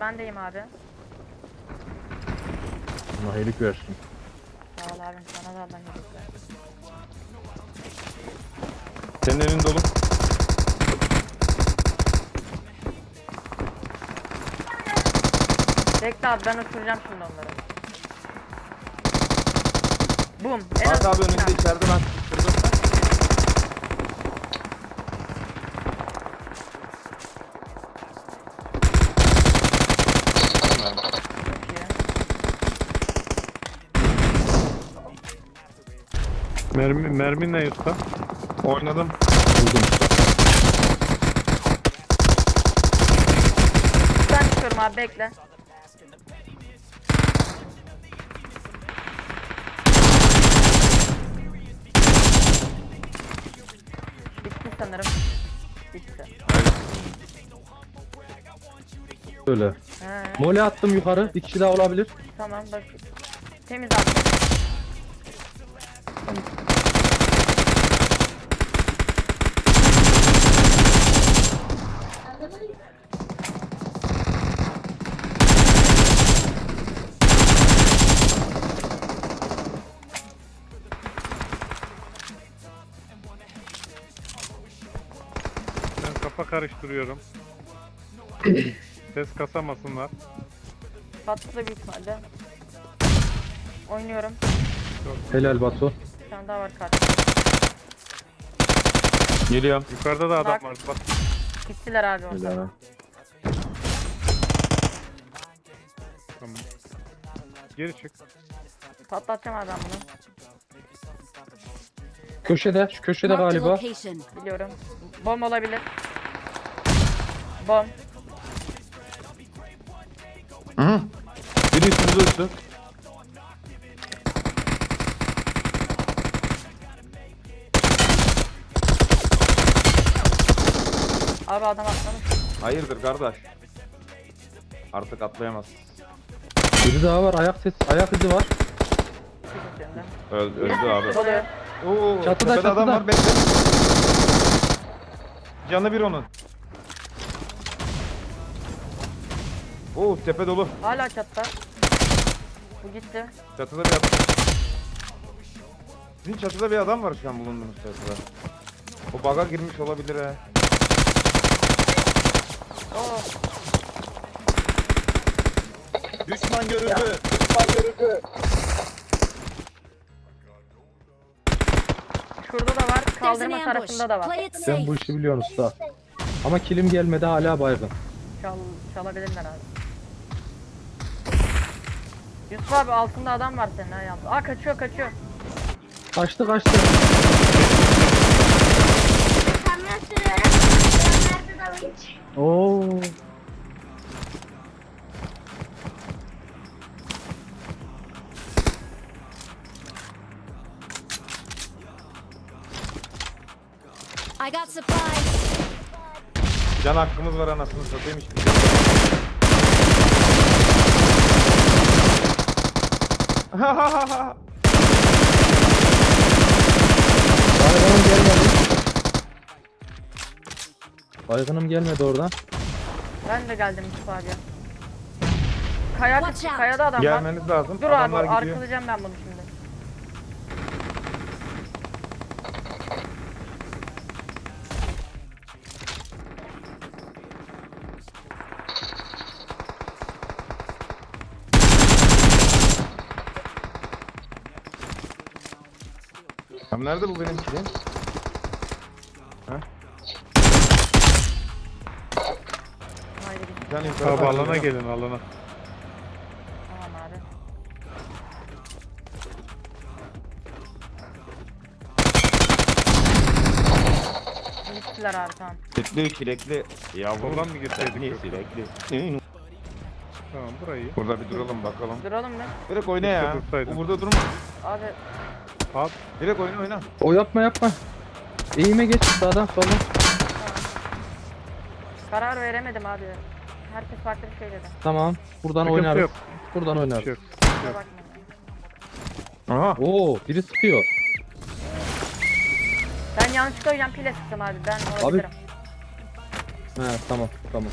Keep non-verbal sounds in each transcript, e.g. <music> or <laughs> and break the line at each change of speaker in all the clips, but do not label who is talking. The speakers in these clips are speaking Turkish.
Ben deyim abi.
Allah iyilik versin.
Sağ ol abim sana da Allah iyilik versin.
Senin elin dolu.
Bekle abi ben uçuracağım şimdi onları. Bum. En
Fatih
az
abi
iki
önünde içeride ben tutturdum.
Çok iyi.
Mermi, mermin ne usta?
Oynadım.
Buldum.
Ben çıkıyorum abi bekle. Bitti sanırım. Bitti.
Böyle.
He,
Mole attım yukarı. Bir kişi daha olabilir.
tamam bak. Temiz abi.
Ben kafa karıştırıyorum. Ses kasamasınlar.
Patlı büyük ihtimalle. Oynuyorum.
Helal Batu.
Bir tane daha var kartım.
Geliyorum.
Yukarıda da adam
Bak.
var. Bak.
Gittiler abi orada.
Helal.
Tamam. Geri çık.
Patlatacağım abi ben bunu.
Köşede. Şu köşede
Marked a
galiba.
location.
Biliyorum. Bom olabilir. Bom.
Hı. Biri üstümüze uçtu.
Abi adam atlamış.
Hayırdır kardeş? Artık atlayamaz.
Biri daha var. Ayak ses, ayak izi var.
Üzerinde.
Öldü, öldü abi.
Oluyor.
Oo,
Çatıda,
tepede adam
çatıda.
var bekle. Canı bir onun. Oo tepe dolu.
Hala çatta. Bu gitti.
Çatıda bir adam. Sizin çatıda bir adam var şu an bulunduğunuz çatıda. O baga girmiş olabilir he.
Oo.
Düşman görüldü.
Şurada da var. Kaldırma tarafında da var.
Sen bu işi biliyorsun usta. Ama kilim gelmedi hala baygın.
Çal, çalabilirler abi. Yusuf abi altında adam var senin ha yalnız. Aa kaçıyor kaçıyor.
Kaçtı kaçtı. Oo.
I got supplies.
Can hakkımız var anasını satayım hiçbir şey. <laughs>
Baygınım gelmedi. Baygınım gelmedi oradan.
Ben de geldim Yusuf abi. Kaya,
Watch out.
kayada adam var.
Gelmeniz lazım.
Dur abi
Adamlar gidiyor.
arkalayacağım ben bunu şimdi.
Tam nerede bu benim kilim?
Haydi bir
Bir tane yukarı
Abi alana gelin alana.
tamam abi. Gittiler abi tamam.
Çilekli çilekli. Yavrum.
Soldan mı girseydik
Çilekli,
yoksa? Tamam burayı.
Burada bir duralım bakalım.
Duralım mı?
Direkt oyna ya. burada durma.
Abi
At.
Direkt oyna oyna.
O yapma yapma. Eğime geç sağdan soldan.
karar veremedim abi. Herkes farklı bir şey dedi.
Tamam. Buradan
Sıkıntı
oynarız.
yok.
Buradan oynarız.
yok.
Kusura bakmayın.
Aha.
Oo, biri sıkıyor.
Ben yanlışlıkla yan pile sıktım abi. Ben olabilirim.
He tamam tamam.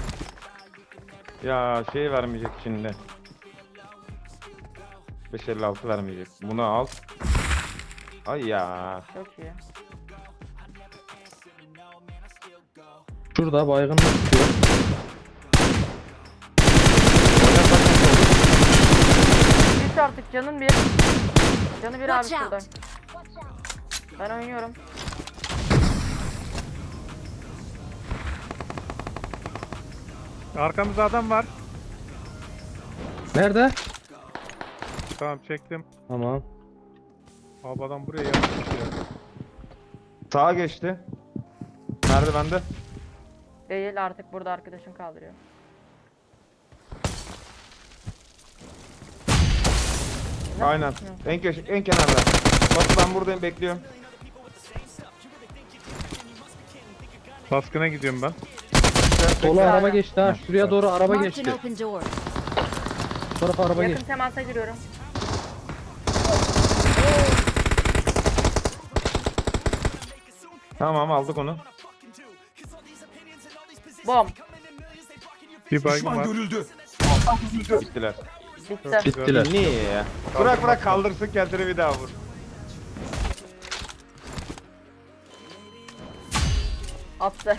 Ya şey vermeyecek şimdi. 556 vermeyecek. Bunu al. Ay ya.
Çok iyi.
Şurada baygınlık tutuyor.
Düş artık canın bir. Canı bir abi
Watch
şurada.
out.
Ben oynuyorum.
Arkamızda adam var.
Nerede?
Tamam çektim.
Tamam.
Abi adam buraya yapmış ya.
Sağa geçti. Merdivende.
Değil artık burada arkadaşın kaldırıyor. Nasıl
Aynen.
düşünüyorsun?
En köşe, en kenarda. Bak ben buradayım bekliyorum.
Baskına gidiyorum ben.
Sola araba geçti ha. Şuraya doğru araba
Marked
geçti.
an open door.
Bu tarafa araba
Yakın
geçti.
temasa giriyorum.
Tamam aldık onu.
Bom.
Bir baygın var.
Bittiler.
Bitti.
Bittiler.
Niye ya? Bırak bırak kaldırsın kendini bir daha vur.
Attı.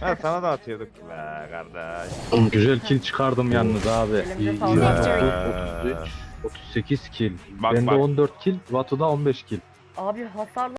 Ha sana da atıyorduk. Be kardeş.
Oğlum Güzel kill çıkardım yalnız abi. İyi, iyi.
Ee,
33, 38 kill.
Bak,
Bende
bak.
14 kill, Batu'da 15 kill.
Abi hasarlı